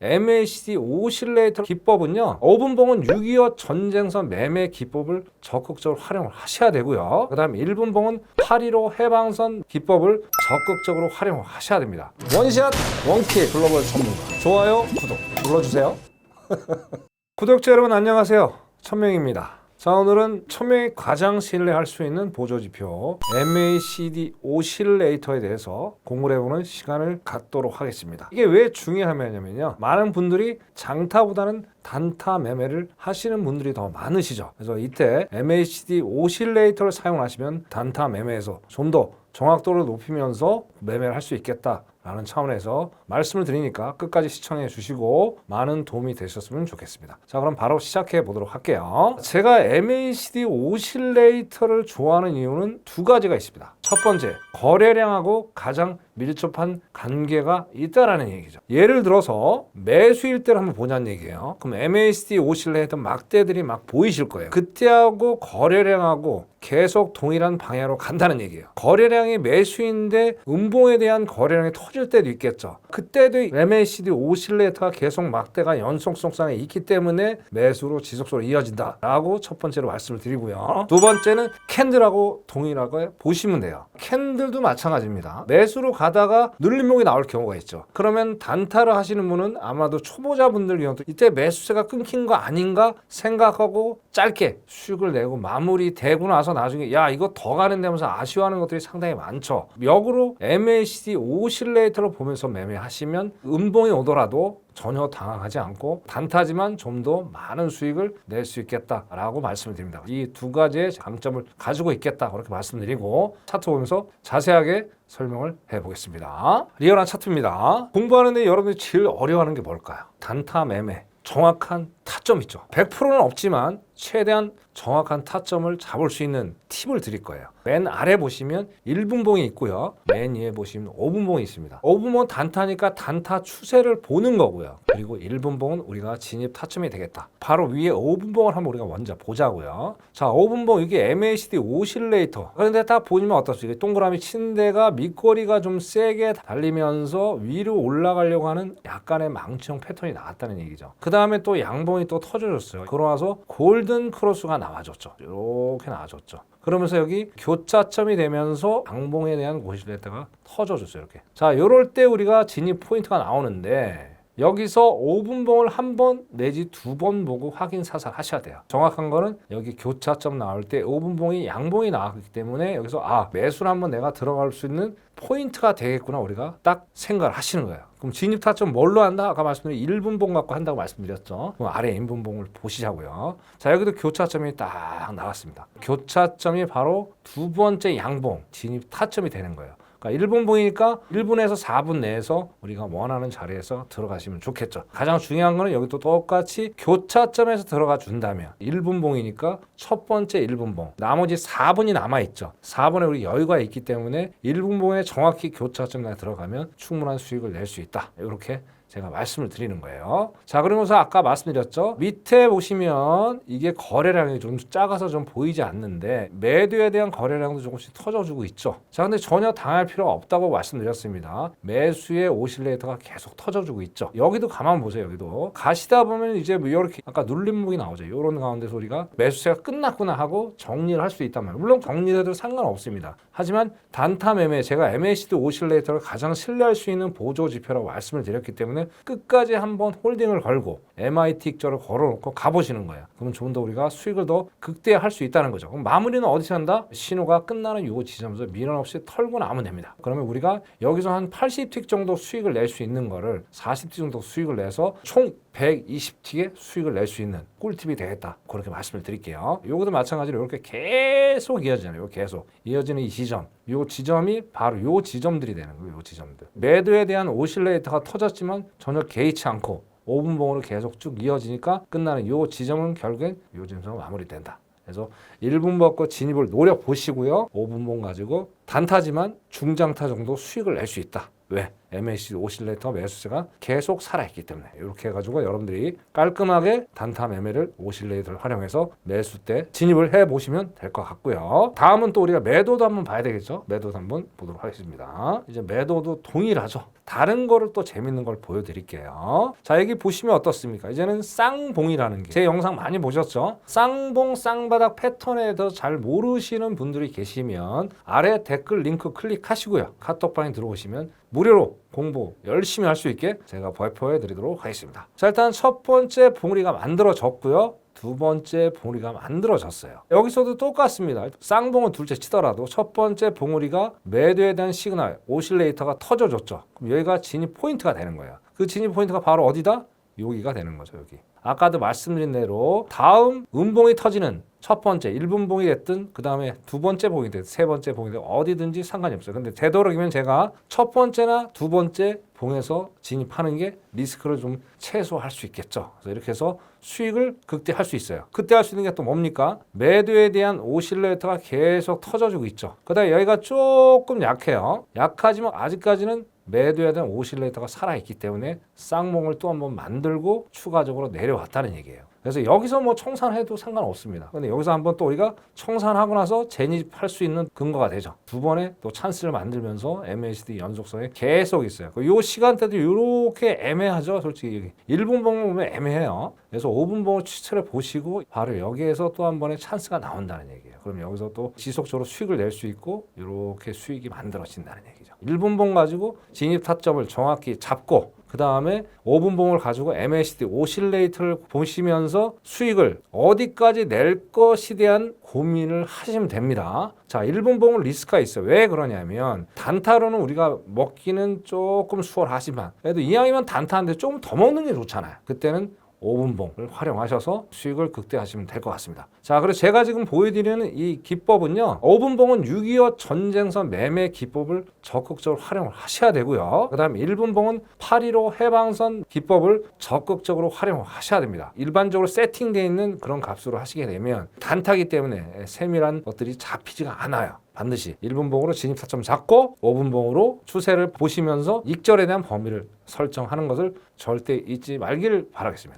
MACD 오실레이터 기법은요. 5분봉은 6.25 전쟁선 매매 기법을 적극적으로 활용을 하셔야 되고요. 그 다음 1분봉은 8.15 해방선 기법을 적극적으로 활용을 하셔야 됩니다. 원샷 원키 글로벌 전문가 좋아요 구독 눌러주세요. 구독자 여러분 안녕하세요. 천명입니다. 자 오늘은 천명이 가장 신뢰할 수 있는 보조지표 MACD 오실레이터에 대해서 공부를 해보는 시간을 갖도록 하겠습니다. 이게 왜 중요하냐면요. 많은 분들이 장타보다는 단타 매매를 하시는 분들이 더 많으시죠. 그래서 이때 MACD 오실레이터를 사용하시면 단타 매매에서 좀 더 정확도를 높이면서 매매를 할 수 있겠다. 라는 차원에서 말씀을 드리니까 끝까지 시청해 주시고 많은 도움이 되셨으면 좋겠습니다. 자, 그럼 바로 시작해 보도록 할게요. 제가 MACD 오실레이터를 좋아하는 이유는 두 가지가 있습니다. 첫 번째, 거래량하고 가장 밀접한 관계가 있다라는 얘기죠. 예를 들어서 매수일 때를 한번 보자는 얘기예요. 그럼 MACD 오실레이터 막대들이 막 보이실 거예요. 그때하고 거래량하고 계속 동일한 방향으로 간다는 얘기예요. 거래량이 매수인데 음봉에 대한 거래량이 터질 때도 있겠죠. 그때도 MACD 오실레이터가 계속 막대가 연속성상에 있기 때문에 매수로 지속적으로 이어진다라고 첫 번째로 말씀을 드리고요. 두 번째는 캔들하고 동일하게 보시면 돼요. 캔들도 마찬가지입니다. 매수로 가다가 눌림목이 나올 경우가 있죠. 그러면 단타를 하시는 분은 아마도 초보자분들 경우 이때 매수세가 끊긴 거 아닌가 생각하고 짧게 수익을 내고 마무리되고 나서 나중에 야 이거 더 가는 데면서 아쉬워하는 것들이 상당히 많죠. 역으로 MACD 오실레 이터를 보면서 매매하시면 음봉이 오더라도 전혀 당황하지 않고 단타지만 좀 더 많은 수익을 낼 수 있겠다라고 말씀을 드립니다. 이 두 가지의 장점을 가지고 있겠다 그렇게 말씀드리고 차트 보면서 자세하게 설명을 해보겠습니다. 리얼한 차트입니다. 공부하는데 여러분이 제일 어려워하는 게 뭘까요? 단타 매매. 정확한 타점 있죠. 100%는 없지만 최대한 정확한 타점을 잡을 수 있는 팁을 드릴 거예요. 맨 아래 보시면 1분봉이 있고요. 맨 위에 보시면 5분봉이 있습니다. 5분봉은 단타니까 단타 추세를 보는 거고요. 그리고 1분봉은 우리가 진입 타점이 되겠다. 바로 위에 5분봉을 한번 우리가 먼저 보자고요. 자, 5분봉 이게 MACD 오실레이터. 그런데 딱 보시면 어떻습니까? 동그라미 친 데가 밑거리가 좀 세게 달리면서 위로 올라가려고 하는 약간의 망치형 패턴이 나왔다는 얘기죠. 그 다음에 또 양봉 이 또 터져줬어요. 그러와서 골든 크로스가 나와줬죠. 이렇게 나와줬죠. 그러면서 여기 교차점이 되면서 양봉에 대한 고실레타가 터져줬어요. 이렇게. 자, 요럴 때 우리가 진입 포인트가 나오는데 여기서 5분봉을 한 번 내지 두 번 보고 확인 사살 하셔야 돼요. 정확한 거는 여기 교차점 나올 때 5분봉이 양봉이 나왔기 때문에 여기서 아 매수를 한번 내가 들어갈 수 있는 포인트가 되겠구나 우리가 딱 생각을 하시는 거예요. 그럼 진입 타점 뭘로 한다? 아까 말씀드린 1분봉 갖고 한다고 말씀드렸죠. 그럼 아래 인분봉을 보시자고요. 자 여기도 교차점이 딱 나왔습니다. 교차점이 바로 두 번째 양봉 진입 타점이 되는 거예요. 그러니까 1분봉이니까 1분에서 4분 내에서 우리가 원하는 자리에서 들어가시면 좋겠죠. 가장 중요한 거는 여기도 똑같이 교차점에서 들어가 준다면 1분 봉이니까 첫 번째 1분 봉 나머지 4분이 남아 있죠. 4분에 우리 여유가 있기 때문에 1분 봉에 정확히 교차점 내 들어가면 충분한 수익을 낼 수 있다. 이렇게 제가 말씀을 드리는 거예요. 자, 그러면서 아까 말씀드렸죠. 밑에 보시면 이게 거래량이 좀 작아서 좀 보이지 않는데 매도에 대한 거래량도 조금씩 터져주고 있죠. 자, 근데 전혀 당할 필요가 없다고 말씀드렸습니다. 매수의 오실레이터가 계속 터져주고 있죠. 여기도 가만 보세요. 여기도 가시다 보면 이제 뭐 이렇게 아까 눌림목이 나오죠. 이런 가운데서 우리가 매수세가 끝났구나 하고 정리를 할 수 있단 말이에요. 물론 정리해도 상관없습니다. 하지만 단타 매매 제가 MACD 오실레이터를 가장 신뢰할 수 있는 보조 지표라고 말씀을 드렸기 때문에 끝까지 한번 홀딩을 걸고 MIT 익절을 걸어놓고 가보시는 거예요. 그러면 좀 더 우리가 수익을 더 극대화할 수 있다는 거죠. 그럼 마무리는 어디서 한다? 신호가 끝나는 요 지점에서 미련 없이 털고 나면 됩니다. 그러면 우리가 여기서 한 80틱 정도 수익을 낼 수 있는 거를 40틱 정도 수익을 내서 총 120틱의 수익을 낼 수 있는 꿀팁이 되겠다. 그렇게 말씀을 드릴게요. 요것도 마찬가지로 이렇게 계속 이어지잖아요. 계속 이어지는 이 지점. 요 지점이 바로 요 지점들이 되는 거예요. 요 지점들. 매도에 대한 오실레이터가 터졌지만 전혀 개의치 않고 5분봉으로 계속 쭉 이어지니까 끝나는 요 지점은 결국엔 요 지점으로 마무리된다. 그래서 1분 벗고 진입을 노려 보시고요. 5분봉 가지고 단타지만 중장타 정도 수익을 낼 수 있다. 왜? MACD 오실레이터 매수세가 계속 살아있기 때문에 이렇게 해가지고 여러분들이 깔끔하게 단타 매매를 오실레이터를 활용해서 매수 때 진입을 해 보시면 될 것 같고요. 다음은 또 우리가 매도도 한번 봐야 되겠죠. 매도도 한번 보도록 하겠습니다. 이제 매도도 동일하죠. 다른 거를 또 재밌는 걸 보여드릴게요. 자 여기 보시면 어떻습니까? 이제는 쌍봉이라는 게 제 영상 많이 보셨죠? 쌍봉 쌍바닥 패턴에 대해서 잘 모르시는 분들이 계시면 아래 댓글 링크 클릭하시고요. 카톡방에 들어오시면 무료로 공부 열심히 할 수 있게 제가 발표해 드리도록 하겠습니다. 자 일단 첫 번째 봉우리가 만들어졌고요. 두 번째 봉우리가 만들어졌어요. 여기서도 똑같습니다. 쌍봉은 둘째 치더라도 첫 번째 봉우리가 매도에 대한 시그널, 오실레이터가 터져줬죠. 그럼 여기가 진입 포인트가 되는 거예요. 그 진입 포인트가 바로 어디다? 여기가 되는 거죠, 여기. 아까도 말씀드린 대로 다음 음봉이 터지는 첫 번째 1분봉이 됐든 그 다음에 두 번째 봉이 됐든 세 번째 봉이 됐든 어디든지 상관이 없어요. 근데 되도록이면 제가 첫 번째나 두 번째 봉에서 진입하는 게 리스크를 좀 최소화할 수 있겠죠. 그래서 이렇게 해서 수익을 극대화할 수 있어요. 그때 할 수 있는 게 또 뭡니까? 매도에 대한 오실레이터가 계속 터져주고 있죠. 그다음에 여기가 조금 약해요. 약하지만 아직까지는 매도에 대한 오실레이터가 살아있기 때문에 쌍봉을 또 한번 만들고 추가적으로 내려왔다는 얘기예요. 그래서 여기서 뭐 청산해도 상관없습니다. 근데 여기서 한번 또 우리가 청산하고 나서 재입할 수 있는 근거가 되죠. 두 번의 또 찬스를 만들면서 MACD 연속성에 계속 있어요. 요 시간대도 이렇게 애매하죠. 솔직히 여기 1분 봉을 보면 애매해요. 그래서 5분 봉을 추천해 보시고 바로 여기에서 또 한 번의 찬스가 나온다는 얘기예요. 그럼 여기서 또 지속적으로 수익을 낼 수 있고 이렇게 수익이 만들어진다는 얘기죠. 1분 봉 가지고 진입 타점을 정확히 잡고 그 다음에 5분봉을 가지고 MACD 오실레이터를 보시면서 수익을 어디까지 낼 것에 대한 고민을 하시면 됩니다. 자, 1분봉은 리스크가 있어요. 왜 그러냐면 단타로는 우리가 먹기는 조금 수월하지만 그래도 이왕이면 단타인데 조금 더 먹는 게 좋잖아요. 그때는 5분봉을 활용하셔서 수익을 극대화하시면 될 것 같습니다. 자, 그래서 제가 지금 보여드리는 이 기법은요. 5분봉은 6.25 전쟁선 매매 기법을 적극적으로 활용을 하셔야 되고요. 그 다음에 1분봉은 8.15 해방선 기법을 적극적으로 활용을 하셔야 됩니다. 일반적으로 세팅되어 있는 그런 값으로 하시게 되면 단타기 때문에 세밀한 것들이 잡히지가 않아요. 반드시 1분봉으로 진입 타점 잡고 5분봉으로 추세를 보시면서 익절에 대한 범위를 설정하는 것을 절대 잊지 말기를 바라겠습니다.